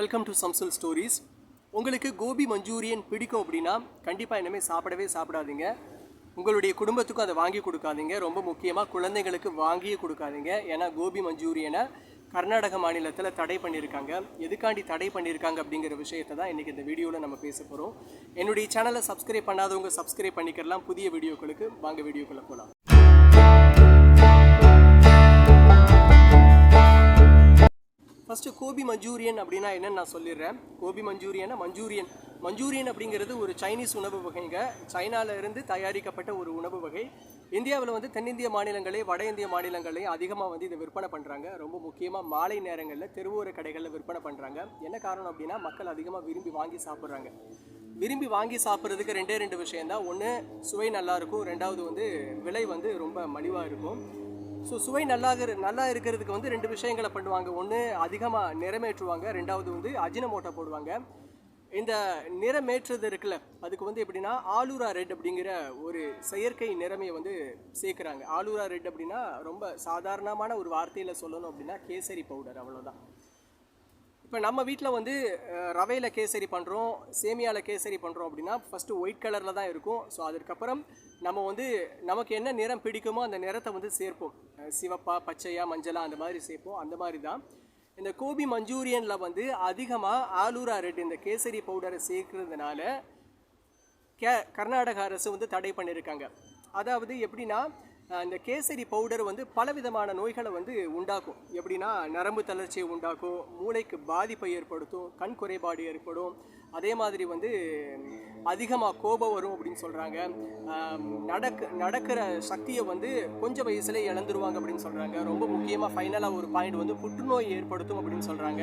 Welcome to சம்சல் stories உங்களுக்கு Gopi Manchurian பிடிக்கும் அப்படின்னா கண்டிப்பாக இனிமேல் சாப்பிடவே சாப்பிடாதீங்க. உங்களுடைய குடும்பத்துக்கும் அதை வாங்கி கொடுக்காதீங்க. ரொம்ப முக்கியமாக குழந்தைங்களுக்கு வாங்கியே கொடுக்காதீங்க. ஏன்னா கோபி மஞ்சூரியனை கர்நாடக மாநிலத்தில் தடை பண்ணியிருக்காங்க. எதுக்காண்டி தடை பண்ணியிருக்காங்க அப்படிங்கிற விஷயத்தை தான் இன்றைக்கி இந்த வீடியோவில் நம்ம பேச போகிறோம் என்னுடைய சேனலை சப்ஸ்கிரைப் பண்ணாதவங்க சப்ஸ்கிரைப் பண்ணிக்கிறலாம். புதிய வீடியோக்களுக்கு வாங்க வீடியோக்குள்ளே போகலாம் ஃபஸ்ட்டு கோபி மஞ்சூரியன் அப்படின்னா என்னன்னு நான் சொல்லிடுறேன். கோபி மஞ்சூரியனா மஞ்சூரியன் மஞ்சூரியன் அப்படிங்கிறது ஒரு சைனீஸ் உணவு வகைங்க. சைனாவிலிருந்து தயாரிக்கப்பட்ட ஒரு உணவு வகை. இந்தியாவில் வந்து தென்னிந்திய மாநிலங்களே வட இந்திய மாநிலங்களே அதிகமாக வந்து இதை விற்பனை பண்ணுறாங்க ரொம்ப முக்கியமாக மாலை நேரங்களில் தெருவோர கடைகளில் விற்பனை பண்ணுறாங்க என்ன காரணம் அப்படின்னா மக்கள் அதிகமாக விரும்பி வாங்கி சாப்பிட்றாங்க. விரும்பி வாங்கி சாப்பிட்றதுக்கு ரெண்டே ரெண்டு விஷயந்தான் ஒன்று சுவை நல்லாயிருக்கும் ரெண்டாவது வந்து விலை வந்து ரொம்ப மலிவாக இருக்கும். ஸோ சுவை நல்லா நல்லா இருக்கிறதுக்கு வந்து ரெண்டு விஷயங்களை பண்ணுவாங்க. ஒன்று அதிகமாக நிறமேற்றுவாங்க. ரெண்டாவது வந்து அஜினமோட்டை போடுவாங்க. இந்த நிறமேற்றுறது இருக்குல்ல அதுக்கு வந்து எப்படின்னா ஆலூரா ரெட் அப்படிங்கிற ஒரு செயற்கை நிறமையை வந்து சேர்க்குறாங்க. ஆலூரா ரெட் அப்படின்னா ரொம்ப சாதாரணமான ஒரு வார்த்தையில் சொல்லணும் அப்படின்னா கேசரி பவுடர் அவ்வளோதான் இப்போ நம்ம வீட்டில் வந்து ரவையில் கேசரி பண்ணுறோம் சேமியாவில் கேசரி பண்ணுறோம் அப்படின்னா ஃபஸ்ட்டு ஒயிட் கலரில் தான் இருக்கும். ஸோ அதுக்கப்புறம் நம்ம வந்து நமக்கு என்ன நிறம் பிடிக்குமோ அந்த நிறத்தை வந்து சேர்ப்போம். சிவப்பாக சிவப்பா பச்சையா மஞ்சளா அந்த மாதிரி சேர்ப்போம். அந்த மாதிரி தான். இந்த கோபி மஞ்சூரியனில் வந்து அதிகமாக ஆலூரா ரெட் இந்த கேசரி பவுடரை சேர்க்கறதுனால கே கர்நாடக அரசு வந்து தடை பண்ணியிருக்காங்க அதாவது எப்படின்னா இந்த கேசரி பவுடர் வந்து பலவிதமான நோய்களை வந்து உண்டாக்கும். எப்படின்னா நரம்பு தளர்ச்சியை உண்டாக்கும் மூளைக்கு பாதிப்பை ஏற்படுத்தும் கண் குறைபாடு ஏற்படும். அதே மாதிரி வந்து அதிகமாக கோபம் வரும் அப்படின்னு சொல்கிறாங்க நடக்க நடக்கிற சக்தியை வந்து கொஞ்சம் வயசுல இழந்துருவாங்க அப்படின்னு சொல்கிறாங்க ரொம்ப முக்கியமாக ஃபைனலாக ஒரு பாயிண்ட் வந்து புற்றுநோய் ஏற்படுத்தும் அப்படின்னு சொல்கிறாங்க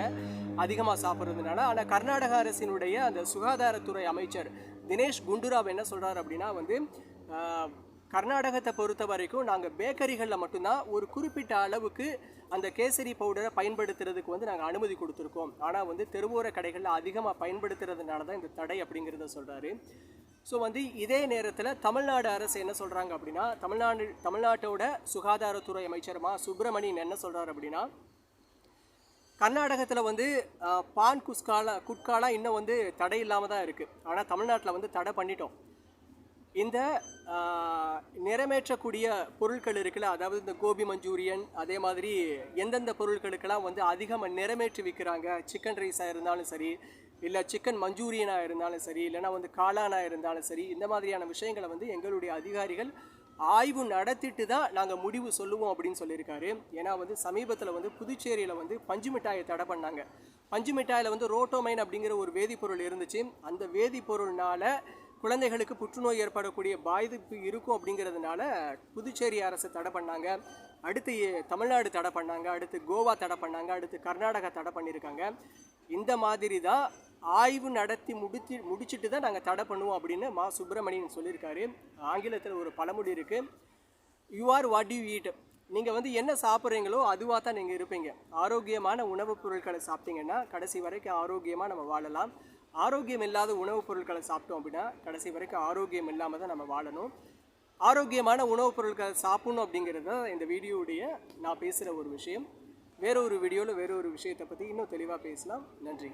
அதிகமாக சாப்பிட்றதுனால. ஆனால் கர்நாடக அரசினுடைய அந்த சுகாதாரத்துறை அமைச்சர் தினேஷ் குண்டுராவ் என்ன சொல்கிறார் அப்படின்னா வந்து கர்நாடகத்தை பொறுத்த வரைக்கும் நாங்கள் பேக்கரிகளில் மட்டும்தான் ஒரு குறிப்பிட்ட அளவுக்கு அந்த கேசரி பவுடரை பயன்படுத்துறதுக்கு வந்து நாங்கள் அனுமதி கொடுத்துருக்கோம். ஆனால் வந்து தெருவோர கடைகளில் அதிகமாக பயன்படுத்துறதுனால தான் இந்த தடை அப்படிங்கிறத சொல்கிறாரு ஸோ வந்து இதே நேரத்தில் தமிழ்நாடு அரசு என்ன சொல்கிறாங்க அப்படின்னா தமிழ்நாடு தமிழ்நாட்டோட சுகாதாரத்துறை அமைச்சர் மா. சுப்பிரமணியன் என்ன சொல்கிறார் அப்படின்னா கர்நாடகத்தில் வந்து பான் குஸ்காலா குட்காலாம் இன்னும் வந்து தடை இல்லாமல் தான் இருக்குது ஆனால் தமிழ்நாட்டில் வந்து தடை பண்ணிட்டோம். இந்த நிறமேற்றக்கூடிய பொருட்கள் இருக்குல்ல அதாவது இந்த கோபி மஞ்சூரியன் அதே மாதிரி எந்தெந்த பொருட்களுக்கெல்லாம் வந்து அதிகமாக நிறமேற்றி விற்கிறாங்க சிக்கன் ரைஸாக இருந்தாலும் சரி இல்லை சிக்கன் மஞ்சூரியனாக இருந்தாலும் சரி இல்லைன்னா வந்து காளானாக இருந்தாலும் சரி இந்த மாதிரியான விஷயங்களை வந்து எங்களுடைய அதிகாரிகள் ஆய்வு நடத்திட்டு தான் நாங்கள் முடிவு சொல்லுவோம் அப்படின்னு சொல்லியிருக்காரு. ஏன்னா வந்து சமீபத்தில் வந்து புதுச்சேரியில் வந்து பஞ்சு மிட்டாயை தடை பண்ணாங்க. பஞ்சு மிட்டாயில் வந்து ரோட்டோமைன் அப்படிங்கிற ஒரு வேதிப்பொருள் இருந்துச்சு. அந்த வேதிப்பொருள்னால குழந்தைகளுக்கு புற்றுநோய் ஏற்படக்கூடிய பாதிப்பு இருக்கும் அப்படிங்கிறதுனால புதுச்சேரி அரசு தடை பண்ணாங்க. அடுத்து தமிழ்நாடு தடை பண்ணாங்க. அடுத்து கோவா தடை பண்ணாங்க. அடுத்து கர்நாடகா தடை பண்ணியிருக்காங்க. இந்த மாதிரி தான் ஆய்வு நடத்தி முடிச்சு முடிச்சுட்டு தான் நாங்கள் தடை பண்ணுவோம் அப்படின்னு மா சுப்பிரமணியன் சொல்லியிருக்காரு. ஆங்கிலத்தில் ஒரு பழமொழி இருக்குது you are what you eat நீங்கள் வந்து என்ன சாப்பிட்றீங்களோ அதுவாக தான் நீங்கள் இருப்பீங்க. ஆரோக்கியமான உணவுப் பொருட்களை சாப்பிட்டீங்கன்னா கடைசி வரைக்கும் ஆரோக்கியமாக நம்ம வாழலாம். ஆரோக்கியம் இல்லாத உணவுப் பொருட்களை சாப்பிட்டோம் அப்படின்னா கடைசி வரைக்கும் ஆரோக்கியம் இல்லாமல் தான் நம்ம வாழணும். ஆரோக்கியமான உணவுப் பொருட்களை சாப்பிடணும் அப்படிங்கிறது தான் இந்த வீடியோவுடைய நான் பேசுகிற ஒரு விஷயம். வேற ஒரு வீடியோவில் வேற ஒரு விஷயத்தை பற்றி இன்னும் தெளிவாக பேசலாம். நன்றி.